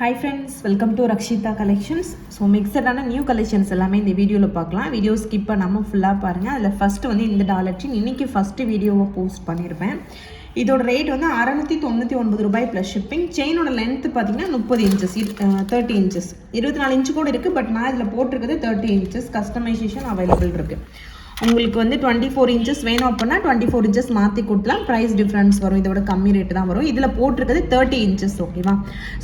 Hi friends welcome to Rakshita collections so மிக்சடான new collections எல்லாமே இந்த வீடியோவில் பார்க்கலாம். வீடியோ ஸ்கிப் பண்ணாமல் ஃபுல்லாக பாருங்கள் அதில் ஃபஸ்ட்டு வந்து இந்த டாலர் சின் இன்றைக்கி ஃபஸ்ட்டு வீடியோவை போஸ்ட் பண்ணியிருப்பேன் இதோட ரேட் வந்து அறநூற்றி தொண்ணூற்றி ஒன்பது ரூபாய் ப்ளஸ் ஷிப்பிங் செயினோட லென்த்து பார்த்தீங்கன்னா முப்பது இன்ச்சஸ் தேர்ட்டி இன்ச்சஸ் இருபத்தி நாலு இன்ச்சு கூட இருக்குது பட் நான் இதில் போட்டிருக்கிறது தேர்ட்டி இன்ச்சஸ் கஸ்டமைசேஷன் அவைலபிள் இருக்குது உங்களுக்கு வந்து டுவெண்ட்டி ஃபோர் இன்ச்சஸ் வேணும் அப்படின்னா டுவெண்ட்டி ஃபோர் இன்ச்சஸ் மாற்றி கொடுக்கலாம் ப்ரைஸ் டிஃப்ரென்ஸ் வரும். இதோட கம்மி ரேட்டு தான் வரும். இதில் போட்டிருக்கிறது தேர்ட்டி இன்ச்சஸ் ஓகேவா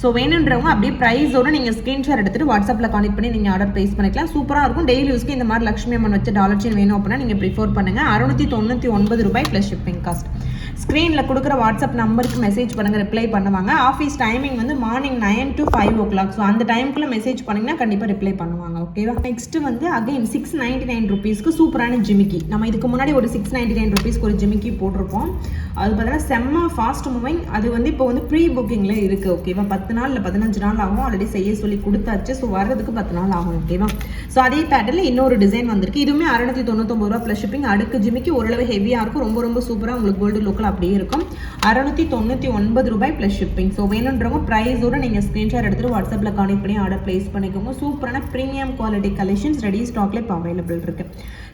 ஸோ வேணுன்றவங்க அப்படியே ப்ரைஸோட நீங்கள் ஸ்க்ரீன்ஷாட் எடுத்துகிட்டு வாட்ஸ்அப்பில் கான்டெக்ட் பண்ணி நீங்கள் ஆர்டர் ப்ளேஸ் பண்ணிக்கலாம். சூப்பராக இருக்கும். டெய்லி யூஸ்க்கு இந்த மாதிரி லக்ஷ்மி அம்மன் வச்ச டாலர் செயின் வேணும் அப்படின்னா நீங்கள் ப்ரிஃபர் பண்ணுங்கள் அறுநூற்றி தொண்ணூற்றி ஒன்பது ரூபாய் ப்ளஸ் ஷிப்பிங் காஸ்ட் ஸ்க்ரீனில் கொடுக்குற வாட்ஸ்அப் நம்பருக்கு மெசேஜ் பண்ணுங்கள் ரிப்ளை பண்ணுவாங்க. ஆஃபீஸ் டைமிங் வந்து morning nine to five o'clock so அந்த டைமுக்குள்ளே மெசேஜ் பண்ணிங்கன்னா கண்டிப்பாக ரிப்ளை பண்ணுவாங்க ஓகேவா நெக்ஸ்ட் வந்து அகைன் சிக்ஸ் நைன்டி நைன் ருபீஸ்க்கு சூப்பரான ஜிமிக்கி. நம்ம இதுக்கு முன்னாடி ஒரு சிக்ஸ் நைன்டி நைன் ருபீஸ்க்கு ஒரு ஜிமிக்கி போட்டிருப்போம். அது பார்த்தீங்கன்னா செம்ம ஃபாஸ்ட் மூவிங் அது வந்து இப்போ வந்து ப்ரீ புக்கிங்கில் இருக்குது ஓகேவா பத்து நாள் இல்லை பதினஞ்சு நாள் ஆகும். ஆல்ரெடி செய்ய சொல்லி கொடுத்தாச்சு. ஸோ வர்றதுக்கு பத்து நாள் ஆகும் ஓகேவா ஸோ அதே பேட்டர்னில் இன்னொரு டிசைன் வந்திருக்கு. இதுவுமே அறுநூத்தி தொண்ணூத்தொம்பது ரூபா ப்ளஸ் ஷிப்பிங் அடுக்கு ஜிமிக்கி ஓரளவு ஹெவியாக இருக்கும். ரொம்ப ரொம்ப சூப்பராக உங்களுக்கு கோல்டு லுக்கில் அப்படியே இருக்கும். அறுநூத்தி தொண்ணூற்றி ஒன்பது ரூபாய் ப்ளஸ் ஷிப்பிங் ஸோ வேணுன்றவங்க ப்ரைஸோட நீங்கள் ஸ்க்ரீன்ஷாட் எடுத்துகிட்டு வாட்ஸ்அப்பில் கான்டெக்ட் பண்ணி ஆர்டர் ப்ளேஸ் பண்ணிக்கோங்க. சூப்பரான ப்ரீமியம் குவாலிட்டி கலெக்ஷன்ஸ் ரெடி ஸ்டாக்ல இப்போ அவைலபிள் இருக்குது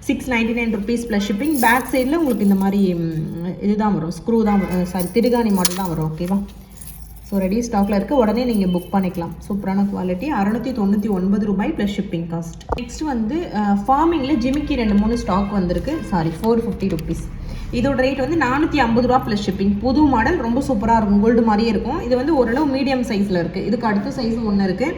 six nine ninety nine rupees plus shipping back சைடில் உங்களுக்கு இந்த மாதிரி இதுதான் வரும். ஸ்க்ரூ தான் சாரி திருகாணி மாடல் தான் வரும். ஓகேவா ஸோ ரெடி ஸ்டாக்ல இருக்கு. உடனே நீங்கள் புக் பண்ணிக்கலாம். சூப்பரான குவாலிட்டி அறுநூத்தி தொண்ணூற்றி ஒன்பது ரூபாய் ப்ளஸ் ஷிப்பிங் காஸ்ட் நெக்ஸ்ட் வந்து ஃபார்மிங்கில் ஜிமிக்கி ரெண்டு மூணு ஸ்டாக் வந்திருக்கு. சாரி ஃபோர் ஃபிஃப்டி ருபீஸ் இதோட ரேட் வந்து நானூற்றி ஐம்பது ரூபா ப்ளஸ் ஷிப்பிங் புது மாடல் ரொம்ப சூப்பராக இருக்கும். கோல்டு மாதிரியே இருக்கும். இது வந்து ஓரளவு மீடியம் சைஸில் இருக்குது இதுக்கு அடுத்த சைஸ் ஒன்று இருக்குது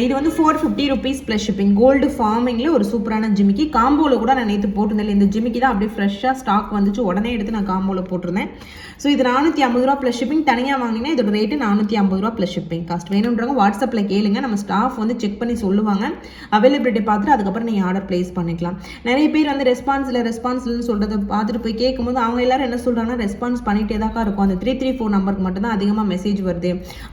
இது வந்து four fifty rupees plus shipping gold ஃபார்மிங்கில் ஒரு சூப்பரான ஜிமிக்கி. காம்போவில் கூட நான் நேற்று போட்டிருந்தேன் இந்த ஜிமிக்கி தான் அப்படியே ஃப்ரெஷ்ஷாக ஸ்டாக் வந்துச்சு. உடனே எடுத்து நான் காம்போவில் போட்டிருந்தேன். ஸோ இது நானூற்றி ஐம்பது ரூபா ப்ளஸ் ஷிப்பிங் தனியாக வாங்கினீங்கன்னா இதோட ரேட்டு நானூற்றி ஐம்பது ரூபா ப்ளஸ் ஷிப்பிங் காஸ்ட் வேணுன்றவங்க வாட்ஸ்அப்பில் கேளுங்க. நம்ம ஸ்டாஃப் வந்து செக் பண்ணி சொல்லுவாங்க. அவைலபிலிட்டி பார்த்துட்டு அதுக்கப்புறம் நீங்கள் ஆர்டர் ப்ளேஸ் பண்ணிக்கலாம். நிறைய பேர் வந்து ரெஸ்பான்ஸ் இல்லை ரெஸ்பான்ஸ் இல்லைன்னு சொல்கிறத பார்த்துட்டு போய் கேட்கும்போது அவங்க எல்லாரும் என்ன சொல்கிறாங்கன்னா ரெஸ்பான்ஸ் பண்ணிகிட்டே தான் இருக்கும். அந்த த்ரீ த்ரீ ஃபோர் நம்பருக்கு மட்டும்தான் அதிகமாக மெசேஜ் வருது.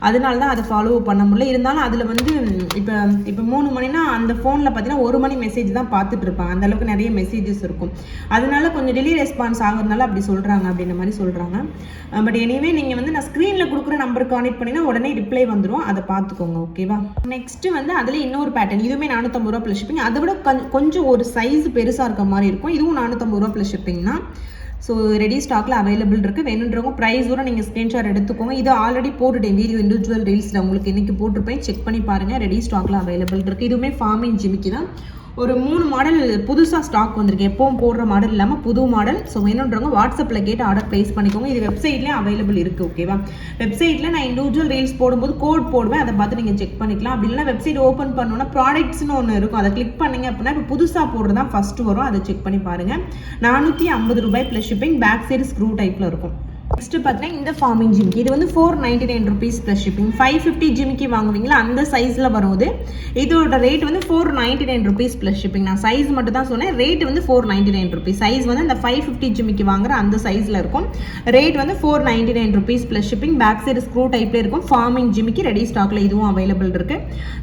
அதனால தான் அதை ஃபாலோ பண்ண முடியல. இருந்தாலும் அதில் வந்து இப்போ இப்போ மூணு மணினா அந்த ஃபோனில் பார்த்தீங்கன்னா ஒரு மணி மெசேஜ் தான் பார்த்துட்டு இருப்பாங்க அந்த அளவுக்கு நிறைய மெசேஜஸ் இருக்கும். அதனால கொஞ்சம் டிலே ரெஸ்பான்ஸ் ஆகுறதுனால அப்படி சொல்கிறாங்க அப்படின்ற மாதிரி சொல்கிறாங்க பட் எனிவே நீங்கள் வந்து நான் ஸ்க்ரீனில் கொடுக்குற நம்பருக்கு கனெக்ட் பண்ணினா உடனே ரிப்ளை வந்துடும் அதை பார்த்துக்கோங்க ஓகேவா நெக்ஸ்ட்டு வந்து அதில் இன்னொரு பேட்டர்ன் இதுவுமே நானூற்றம்பது ரூபா ப்ளஸ் ஷிப்பிங் அதை விட கொஞ்சம் ஒரு சைஸ் பெருசாக இருக்க மாதிரி இருக்கும். இதுவும் நானூற்றம்பது ரூபா ப்ளஸ் ஷிப்பிங் தான். ஸோ ரெடி ஸ்டாக்ல அவைலபிள் இருக்குது வேணுன்றவங்க ப்ரைஸோட நீங்கள் ஸ்க்ரீன்ஷாட் எடுத்துக்கோங்க. இது ஆல்ரெடி போட்டுட்டேன். வீடியோ இண்டிவிஜுவல் ரீல்ஸில் உங்களுக்கு இன்னைக்கு போட்டிருப்பேன். செக் பண்ணி பாருங்கள் ரெடி ஸ்டாக்ல அவைலபிள் இருக்குது இதுவுமே ஃபார்மிங் ஜிமிக்கி தான். ஒரு மூணு மாடல் புதுசாக ஸ்டாக் வந்திருக்கு. எப்பவும் போடுற மாடல் இல்லாமல் புது மாடல் ஸோ வேணுன்றவங்க வாட்ஸ்அப்பில் கேட்டு ஆர்டர் ப்ளேஸ் பண்ணிக்கோங்க. இது வெப்சைட்லேயே அவைலபிள் இருக்குது ஓகேவா வெப்சைட்டில் நான் இண்டிவிஜுவல் ரீல்ஸ் போடும்போது கோட் போடுவேன். அதை பார்த்து நீங்கள் செக் பண்ணிக்கலாம். அப்படி இல்லைனா வெப்சைட் ஓப்பன் பண்ணோன்னா ப்ராடக்ட்ஸ்னு ஒன்று இருக்கும். அதை கிளிக் பண்ணிங்க அப்படின்னா இப்போ புதுசாக போடுறது தான் ஃபஸ்ட்டு வரும். அதை செக் பண்ணி பாருங்கள் நானூற்றி ஐம்பது ரூபாய் plus shipping back side screw டைப்பில் இருக்கும். நெக்ஸ்ட் பார்த்தீங்கன்னா இந்த ஃபார்மிங் ஜிமிக்கி இது வந்து four ninety nine rupees plus shipping five fifty ஜிமிக்கி வாங்குவீங்களா? அந்த சைஸில் வருது இதோட ரேட் வந்து four ninety nine rupees plus shipping நான் சைஸ் மட்டும் தான் சொன்னேன். ரேட் வந்து four ninety nine rupees size வந்து அந்த ஃபைவ் ஃபிஃப்டி ஜிமிக்கி வாங்குற அந்த சைஸில் இருக்கும். ரேட் வந்து four ninety nine rupees plus shipping back side screw டைப்பில் இருக்கும். ஃபார்மிங் ஜிமிக்கி ரெடி ஸ்டாக்ல இதுவும் அவைலபிள் இருக்கு.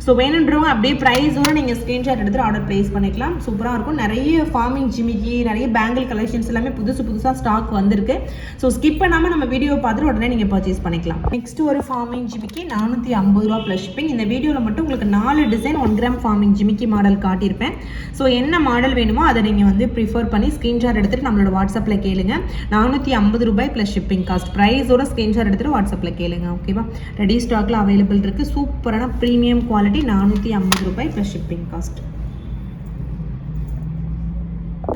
ஸோ வேணுன்றவங்க அப்படியே ப்ரைஸோட நீங்கள் ஸ்க்ரீன்ஷாட் எடுத்து ஆர்டர் ப்ளேஸ் பண்ணிக்கலாம். சூப்பராக இருக்கும். நிறைய ஃபார்மிங் ஜிமிக்கி நிறைய பேங்கிள் கலெக்ஷன்ஸ் எல்லாமே புதுசு புதுசாக ஸ்டாக் வந்திருக்கு. ஸோ ஸ்கிப் பண்ணாமல் நம்ம வீடியோ பார்த்துட்டு உடனே நீங்கள் பர்ச்சேஸ் பண்ணிக்கலாம். நெக்ஸ்ட் ஒரு ஃபார்மிங் ஜிமிக்கி நானூற்றி ஐம்பது ரூபா ப்ளஸ் ஷிப்பிங் இந்த வீடியோவில் மட்டும் உங்களுக்கு நாலு டிசைன் ஒன் கிராம் ஃபார்மிங் ஜிமிக்கி மாடல் காட்டியிருப்பேன். ஸோ என்ன மாடல் வேணுமோ அதை நீங்கள் வந்து ப்ரிஃபர் பண்ணி ஸ்க்ரீன்ஷாட் எடுத்துட்டு நம்மளோட வாட்ஸ்அப்பில் கேளுங்க. நானூற்றி ஐம்பது ரூபாய் ப்ளஸ் ஷிப்பிங் காஸ்ட் ப்ரைஸோட ஸ்க்ரீன்ஷாட் எடுத்துட்டு வாட்ஸ்அப்பில் கேளுங்க ஓகேவா ரெடி ஸ்டாக்ல அவைலபிள் இருக்குது சூப்பரான ப்ரீமியம் குவாலிட்டி நானூற்றி ஐம்பது ரூபாய் ப்ளஸ் ஷிப்பிங் காஸ்ட்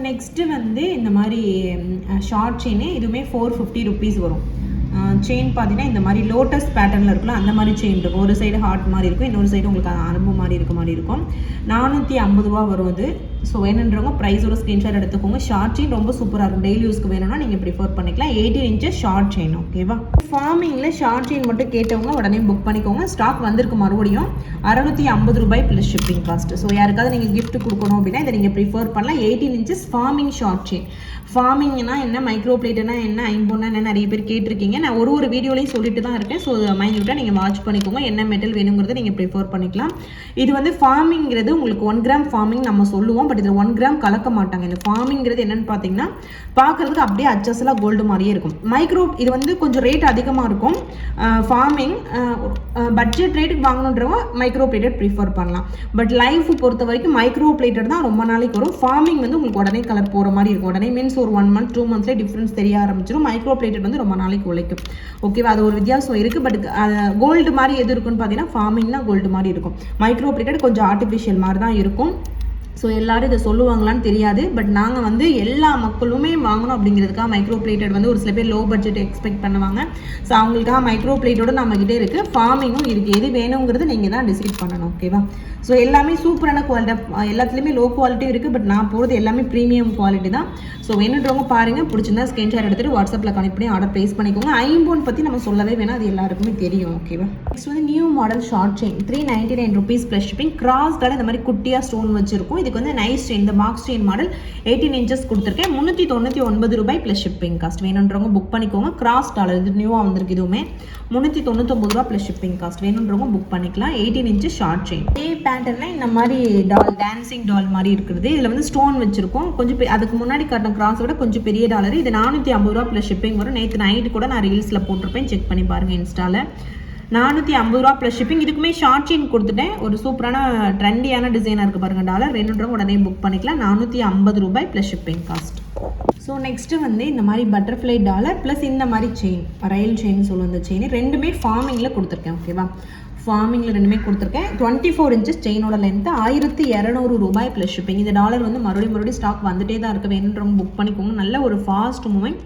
நெக்ஸ்ட்டு வந்து இந்த மாதிரி ஷார்ட் செயின் இதுவுமே ஃபோர் ஃபிஃப்டி ருபீஸ் வரும். செயின் பார்த்தீங்கன்னா இந்த மாதிரி லோட்டஸ் பேட்டர்னில் இருக்கலாம் அந்த மாதிரி செயின் இருக்கும். ஒரு சைடு ஹார்ட் மாதிரி இருக்கும் இன்னொரு சைடு உங்களுக்கு அரும்பு மாதிரி இருக்க மாதிரி இருக்கும். நானூற்றி ஐம்பது ரூபா வரும் அது. ஸோ வேணுன்றவங்க ப்ரைஸோட ஸ்க்ரீன்ஷாட் எடுத்துக்கோங்க. ஷார்ட் செயின் ரொம்ப சூப்பராக இருக்கும். டெய்லி யூஸ்க்கு வேணும்னா நீங்கள் ப்ரிஃபர் பண்ணிக்கலாம். எயிட்டீன் இன்ச்சஸ் ஷார்ட் செயின் ஓகேவா ஃபார்மிங்கில் ஷார்ட் செயின் மட்டும் கேட்டவங்க உடனே புக் பண்ணிக்கோங்க. ஸ்டாக் வந்திருக்கு மறுபடியும். அறுநூத்தி ஐம்பது ரூபாய் ப்ளஸ் ஷிப்பிங் காஸ்ட் ஸோ யாருக்காவது நீங்கள் கிஃப்ட் கொடுக்கணும் அப்படின்னா இதை நீங்கள் ப்ரிஃபர் பண்ணலாம். Eighteen inches forming short chain ஃபார்மிங்னா என்ன? மைக்ரோ பிளேட்னா என்ன? ஐம்பொன்னா என்ன? நிறைய பேர் கேட்டிருக்கீங்க. நான் ஒரு ஒரு வீடியோலையும் சொல்லிட்டு தான் இருக்கேன். ஸோ மைன்யூட்டாக நீங்கள் வாட்ச் பண்ணிக்கோங்க. என்ன மெட்டல் வேணுங்கிறத நீங்கள் ப்ரிஃபர் பண்ணிக்கலாம். இது வந்து ஃபார்மிங்கிறது உங்களுக்கு ஒன் கிராம் ஃபார்மிங் நம்ம சொல்லுவோம். பட் இதில் ஒன் கிராம் கலக்க மாட்டாங்க. இந்த ஃபார்மிங்கிறது என்னென்னு பார்த்தீங்கன்னா பார்க்குறதுக்கு அப்படியே அச்சஸ்லாம் கோல்டு மாதிரியே இருக்கும். மைக்ரோ இது வந்து கொஞ்சம் ரேட் அதிகமாக இருக்கும். ஃபார்மிங் பட்ஜெட் ரேட்டுக்கு வாங்கணுன்றவங்க மைக்ரோ பிளேட்டட் ப்ரிஃபர் பண்ணலாம். பட் லைஃப் பொறுத்த வரைக்கும் மைக்ரோ பிளேட்டட் தான் ரொம்ப நாளைக்கு வரும். ஃபார்மிங் வந்து உங்களுக்கு உடனே கலர் போகிற மாதிரி இருக்கும். உடனே மீன்ஸ் ஒரு ஒன் மந்த் டூ மந்த்ஸ்லேயே டிஃப்ரென்ஸ் தெரிய ஆரம்பிச்சிடும் மைக்ரோ பிளேட்டட் வந்து ரொம்ப நாளைக்கு உழைக்கும். ஓகேவா அது ஒரு வித்தியாசம் இருக்குது பட் கோல்டு மாதிரி எது இருக்குன்னு பார்த்தீங்கன்னா ஃபார்மிங்னா கோல்டு மாதிரி இருக்கும். மைக்ரோ பிளேட்டட் கொஞ்சம் ஆர்டிஃபிஷியல் மாதிரி தான் இருக்கும். ஸோ எல்லாரும் இதை சொல்லுவாங்களான்னு தெரியாது. பட் நாங்கள் வந்து எல்லா மக்களுமே வாங்கணும் அப்படிங்கிறதுக்காக மைக்ரோ பிளேட்டட் வந்து ஒரு சில பேர் லோ பட்ஜெட் எக்ஸ்பெக்ட் பண்ணுவாங்க. ஸோ அவங்களுக்காக மைக்ரோ பிளேட்டோட நம்மக்கிட்டே இருக்குது ஃபார்மிங்கும் இருக்குது எது வேணுங்கிறது நீங்கள் தான் டிசைட் பண்ணணும். ஓகேவா ஸோ எல்லாமே சூப்பரான குவாலிட்டி எல்லாத்துலேயுமே லோ குவாலிட்டியும் இருக்குது பட் நான் போகிறது எல்லாமே ப்ரீமியம் குவாலிட்டி தான். ஸோ வேணுன்றவங்க பாருங்கள் பிடிச்சிருந்தா ஸ்கிரீன்ஷாட் எடுத்துகிட்டு வாட்ஸ்அப்பில் கனெக்ட் பண்ணி ஆர்டர் ப்ளேஸ் பண்ணிக்கோங்க. ஐம்போன் பற்றி நம்ம சொல்லவே வேணாம். அது எல்லாருக்குமே தெரியும். ஓகேவா நெக்ஸ்ட் வந்து new model short chain three ninety nine rupees plus shipping கிராஸ்டால இந்த மாதிரி குட்டியாக ஸ்டோன் வச்சிருக்கும். இதுக்கு வந்து நைஸ் செயின் இந்த mark stain model eighteen inches கொடுத்துருக்கேன். முந்நூற்றி தொண்ணூற்றி ஒன்பது ரூபாய் ப்ளஸ் ஷிப்பிங் காஸ்ட் வேணுன்றவங்க புக் பண்ணிக்கோங்க. கிராஸ் டாலர் இது நியூவாக வந்திருக்கு இதுவுமே. முந்நூற்றி தொண்ணூத்தொம்பது ரூபா ப்ளஸ் ஷிப்பிங் காஸ்ட் வேணுன்றவங்க புக் பண்ணிக்கலாம். எயிட்டீன் இன்ச்சு ஷார்ட் செயின் இதே பேட்டர்னில் இந்த மாதிரி டால் டான்சிங் டால் மாதிரி இருக்கிறது. இதில் வந்து ஸ்டோன் வச்சிருக்கோம். கொஞ்சம் அதுக்கு முன்னாடி காட்டின கிராஸ் விட கொஞ்சம் பெரிய டாலர் இது நானூற்றி ஐம்பது ரூபா ப்ளஸ் ஷிப்பிங் வரும். நேற்று நைட்டு கூட நான் ரீல்ஸில் போட்டிருப்பேன். செக் பண்ணி பாருங்கள் இன்ஸ்டாவில் நானூற்றி ஐம்பது ரூபா ப்ளஸ் ஷிப்பிங் இதுக்குமே ஷார்ட் செயின் கொடுத்துட்டேன். ஒரு சூப்பரான ட்ரெண்டியான டிசைனாக இருக்குது பாருங்கள் டாலர் வேணுன்றவங்க உடனே புக் பண்ணிக்கலாம். நானூற்றி ஐம்பது ரூபாய் plus shipping cost so next வந்து இந்த மாதிரி பட்டர்ஃப்ளை டாலர் ப்ளஸ் இந்த மாதிரி செயின் ரயில் செயின் சொல்லுவோம் இந்த செயின் ரெண்டுமே ஃபார்மிங்கில் கொடுத்துருக்கேன் ஓகேவா ஃபார்மிங்கில் ரெண்டுமே கொடுத்துருக்கேன். டுவெண்ட்டி ஃபோர் இன்ச்சஸ் செயினோட லென்த்து ஆயிரத்தி இரநூறு ரூபாய் ப்ளஸ் ஷிப்பிங் இந்த டாலர் வந்து மறுபடியும் மறுபடியும் ஸ்டாக் வந்துட்டே தான் இருக்குது வேணுன்றவங்க புக் பண்ணிக்கோங்க. நல்ல ஒரு ஃபாஸ்ட் மூவிங்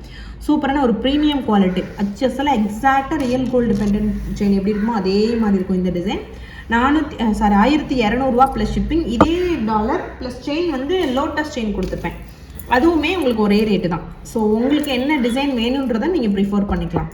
சூப்பரான ஒரு ப்ரீமியம் குவாலிட்டி அச்சஸில் எக்ஸாக்டாக ரியல் கோல்டு பெண்டன்ட் செயின் எப்படி இருக்குமோ அதே மாதிரி இருக்கும் இந்த டிசைன் நானூற்றி சாரி ஆயிரத்தி இரநூறுவா ப்ளஸ் ஷிப்பிங் இதே டாலர் ப்ளஸ் செயின் வந்து லோட்டஸ் செயின் கொடுத்துருப்பேன். அதுவுமே உங்களுக்கு ஒரே ரேட்டு தான். ஸோ உங்களுக்கு என்ன டிசைன் வேணுன்றதை நீங்கள் ப்ரிஃபர் பண்ணிக்கலாம்.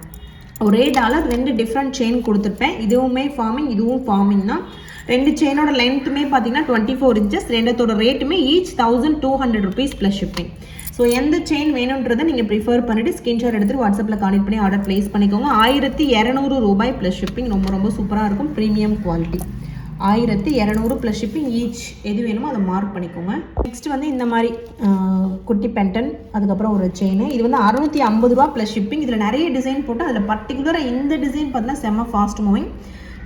ஒரே டாலர் ரெண்டு டிஃப்ரெண்ட் செயின் கொடுத்துருப்பேன். இதுவுமே ஃபார்மிங் இதுவும் ஃபார்மிங் தான். ரெண்டு செயினோட லென்த்துமே பார்த்தீங்கன்னா டுவெண்ட்டி ஃபோர் இன்ச்சஸ் ரெண்டத்தோட ரேட்டுமே each thousand two hundred rupees plus shipping so எந்த செயின் வேணுன்றதை நீங்கள் ப்ரிஃபர் பண்ணிவிட்டு ஸ்கிரீன்ஷாட் எடுத்துகிட்டு வாட்ஸ்அப்பில் கனெக்ட் பண்ணி ஆர்டர் ப்ளேஸ் பண்ணிக்கோங்க. ஆயிரத்தி இரநூறு ரூபாய் ப்ளஸ் ஷிப்பிங் ரொம்ப ரொம்ப சூப்பராக இருக்கும். ப்ரீமியம் குவாலிட்டி ஆயிரத்தி இரநூறு ப்ளஸ் ஷிப்பிங் ஈச் எது வேணுமோ அதை மார்க் பண்ணிக்கோங்க. நெக்ஸ்ட் வந்து இந்த மாதிரி குட்டி பென்டன் அதுக்கப்புறம் ஒரு செயின் இது வந்து அறுநூத்தி ஐம்பது ரூபா ப்ளஸ் ஷிப்பிங் இதில் நிறைய டிசைன் போட்டு அதில் பர்டிகுலராக இந்த டிசைன் பார்த்தீங்கன்னா செம்ம ஃபாஸ்ட் மூவிங்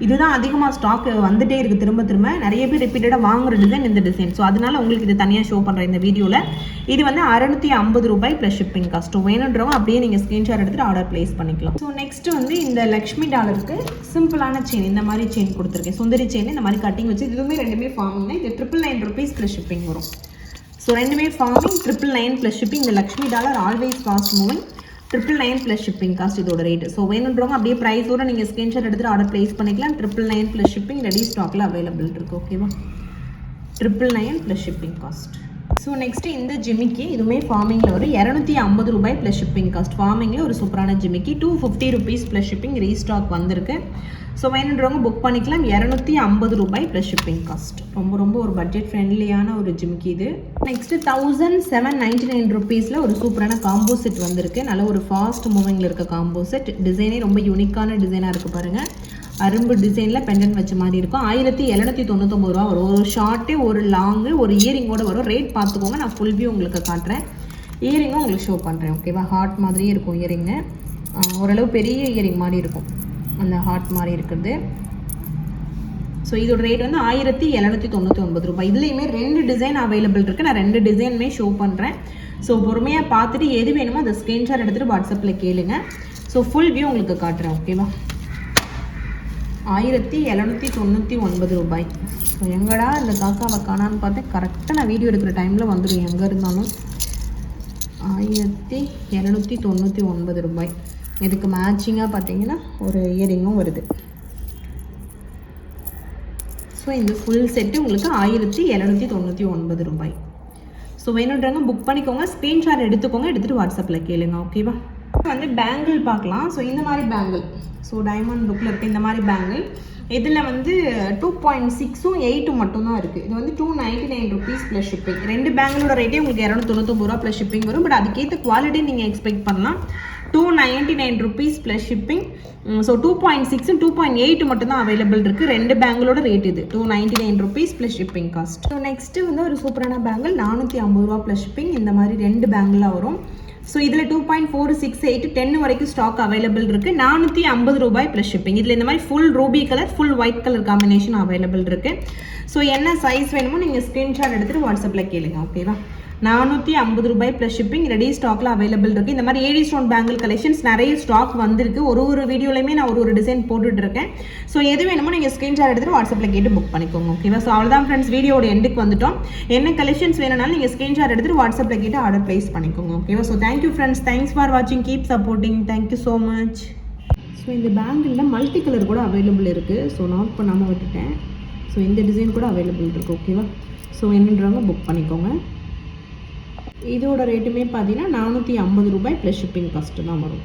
இதுதான் அதிகமாக ஸ்டாக் வந்துட்டே இருக்குது திரும்ப திரும்ப. நிறைய பேர் ரிப்பீட்டடாக வாங்குற டிசைன் இந்த டிசைன் ஸோ அதனால உங்களுக்கு இது தனியாக ஷோ பண்ணுறேன் இந்த வீடியோவில் இது வந்து அறுநூத்தி ஐம்பது ரூபாய் ப்ளஸ் ஷிப்பிங் காஸ்ட் வேணுன்றவங்க அப்படியே நீங்கள் ஸ்க்ரீன்ஷாட் எடுத்துகிட்டு ஆர்டர் ப்ளேஸ் பண்ணிக்கலாம். ஸோ நெக்ஸ்ட் வந்து இந்த லக்ஷ்மி டாலருக்கு சிம்பிளான செயின் இந்த மாதிரி செயின் கொடுத்துருக்கேன். சுந்தரி செயின் இந்த மாதிரி கட்டிங் வச்சு இதுவுமே ரெண்டுமே ஃபார்மிங் இது triple nine rupees plus shipping வரும். ஸோ ரெண்டுமே forming triple nine plus shipping இந்த Lakshmi dollar always fast moving triple nine plus shipping cost இதோட ரேட் ஸோ வேணுன்றவங்க அப்படியே ப்ரைஸோட நீங்கள் ஸ்க்ரீன்ஷாட் எடுத்துட்டு ஆர்டர் ப்ளேஸ் பண்ணிக்கலாம். Triple nine plus shipping ready ஸ்டாக்கில் அவைலபிள் இருக்குது ஓகேவா triple nine plus shipping cost so next இந்த ஜிமிக்கி இதுவுமே ஃபார்மிங்கில் ஒரு இரநூத்தி ஐம்பது ரூபாய் ப்ளஸ் ஷிப்பிங் காஸ்ட் ஃபார்மிங்கில் ஒரு சூப்பரான ஜிமிக்கி two fifty rupees plus shipping restock வந்திருக்கு. ஸோ வேணுன்றவங்க புக் பண்ணிக்கலாம். இரநூத்தி ஐம்பது ரூபாய் ப்ளஸ் ஷிப்பிங் காஸ்ட் ரொம்ப ரொம்ப ஒரு பட்ஜெட் ஃப்ரெண்ட்லியான ஒரு ஜிமிக்கி இது. Next thousand seven ninety nine ருபீஸில் ஒரு சூப்பரான காம்போ செட் வந்திருக்கு. நல்ல ஒரு ஃபாஸ்ட் மூவிங்கில் இருக்க காம்போ செட் டிசைனே ரொம்ப யூனிக்கான டிசைனாக இருக்குது பாருங்கள் அரும்பு டிசைனில் பெண்டன் வச்ச மாதிரி இருக்கும். ஆயிரத்தி எழுநூற்றி தொண்ணூத்தொம்பது ரூபா வரும். ஒரு ஷார்ட்டே ஒரு லாங்கு ஒரு இயரிங்கோட வரும். ரேட் பார்த்துக்கோங்க. நான் ஃபுல் வியூ உங்களுக்கு காட்டுறேன். இயரிங்கும் உங்களுக்கு ஷோ பண்ணுறேன் ஓகேவா ஹார்ட் மாதிரியே இருக்கும் இயரிங்கு ஓரளவு பெரிய இயரிங் மாதிரி இருக்கும். அந்த ஹார்ட் மாதிரி இருக்கிறது. ஸோ இதோட ரேட் வந்து ஆயிரத்தி எழுநூற்றி தொண்ணூற்றி ஒன்பது ரூபாய். இதுலேயுமே ரெண்டு டிசைன் அவைலபிள் இருக்குது நான் ரெண்டு டிசைனுமே ஷோ பண்ணுறேன் ஸோ பொறுமையாக பார்த்துட்டு எது வேணுமோ அதை ஸ்க்ரீன்ஷாட் எடுத்துகிட்டு வாட்ஸ்அப்பில் கேளுங்க. ஸோ ஃபுல் வியூ உங்களுக்கு காட்டுறேன். ஓகேவா ஆயிரத்தி எழுநூற்றி தொண்ணூற்றி ஒன்பது ரூபாய். ஸோ எங்கடா இந்த காக்காவை காணான்னு பார்த்தேன் கரெக்டாக நான் வீடியோ எடுக்கிற டைமில் வந்துடும் எங்கே இருந்தாலும் ஆயிரத்தி இரநூத்தி தொண்ணூற்றி ஒன்பது ரூபாய். இதுக்கு மேட்சிங்காக பார்த்தீங்கன்னா ஒரு இயரிங்கும் வருது. ஸோ இந்த ஃபுல் செட்டு உங்களுக்கு ஆயிரத்தி எழுநூற்றி தொண்ணூற்றி ஒன்பது ரூபாய். ஸோ வேணுன்றவங்க புக் பண்ணிக்கோங்க. ஸ்க்ரீன்ஷாட் எடுத்துக்கோங்க. எடுத்துகிட்டு வாட்ஸ்அப்பில் கேளுங்க. ஓகேவா வந்து பேங்கிள் பார்க்கலாம். ஸோ இந்த மாதிரி பேங்கிள் ஸோ டைமண்ட் லுக்கில் இருக்க இந்த மாதிரி பேங்கிள் இதில் வந்து டூ பாயிண்ட் சிக்ஸும் எயிட்டும் மட்டும்தான் இருக்குது இது வந்து two ninety nine rupees plus shipping ரெண்டு பேங்கிளோட ரேட்டே உங்களுக்கு இரநூத்தொண்ணூத்தொம்பது ரூபா ப்ளஸ் ஷிப்பிங் வரும். பட் அதுக்கேற்ற குவாலிட்டி நீங்கள் எக்ஸ்பெக்ட் பண்ணலாம். Two ninety nine rupees plus shipping so two point six two point eight மட்டும் தான் அவைலபிள் இருக்குது ரெண்டு பேங்கிளோட ரேட் இது. Two ninety nine rupees plus shipping cost so next வந்து ஒரு சூப்பரான பேங்கிள் நானூற்றி ஐம்பது ரூபா ப்ளஸ் ஷிப்பிங் இந்த மாதிரி ரெண்டு பேங்கிளாக வரும். ஸோ இதில் two point four six eight ten வரைக்கும் ஸ்டாக் அவைலபிள் இருக்குது நானூற்றி ஐம்பது ரூபாய் ப்ளஸ் ஷிப்பிங் இதில் இந்த மாதிரி full ruby colour full white colour combination available இருக்குது ஸோ என்ன சைஸ் வேணுமோ நீங்கள் ஸ்க்ரீன்ஷாட் எடுத்துகிட்டு வாட்ஸ்அப்பில் கேளுங்க ஓகேவா நானூற்றி ஐம்பது ரூபாய் ப்ளஸ் ஷிப்பிங் ரெடி ஸ்டாக்ல அவைலபிள் இருக்குது இந்த மாதிரி ஏடி ஸ்டோன் பேங்கிள் கலெக்ஷன்ஸ் நிறைய ஸ்டாக் வந்திருக்கு. ஒரு ஒரு வீடியோலையுமே நான் ஒரு ஒரு டிசைன் போட்டுட்டு இருக்கேன். ஸோ எது வேணுமோ நீங்கள் ஸ்க்ரீன்ஷாட் எடுத்துட்டு வாட்ஸ்அப்பில் கேட்டு புக் பண்ணிக்கோங்க ஓகேவா ஸோ அவ்வளோதான் ஃப்ரெண்ட்ஸ் வீடியோட எண்டுக்கு வந்துட்டோம். என்ன கலெக்ஷன்ஸ் வேணும்னாலும் நீங்கள் ஸ்க்ரீன்ஷாட் எடுத்துட்டு வாட்ஸ்அப்பில் கேட்டு ஆர்டர் ப்ளேஸ் பண்ணிக்கோங்க ஓகேவா so thank you friends thanks for வாட்சிங் keep supporting thank you so much so இந்த பேங்கிளில் மல்டி கலர் கூட அவைலபிள் இருக்குது ஸோ நோட் பண்ணாமல் விட்டுட்டேன். ஸோ இந்த டிசைன் கூட அவைலபிள் இருக்குது ஓகேவா ஸோ என்னன்றவங்க புக் பண்ணிக்கோங்க. இதோட ரேட்டுமே பார்த்தீங்கன்னா நானூற்றி ஐம்பது ரூபாய் ப்ளஸ் ஷிப்பிங் காஸ்ட்டு தான் வரும்.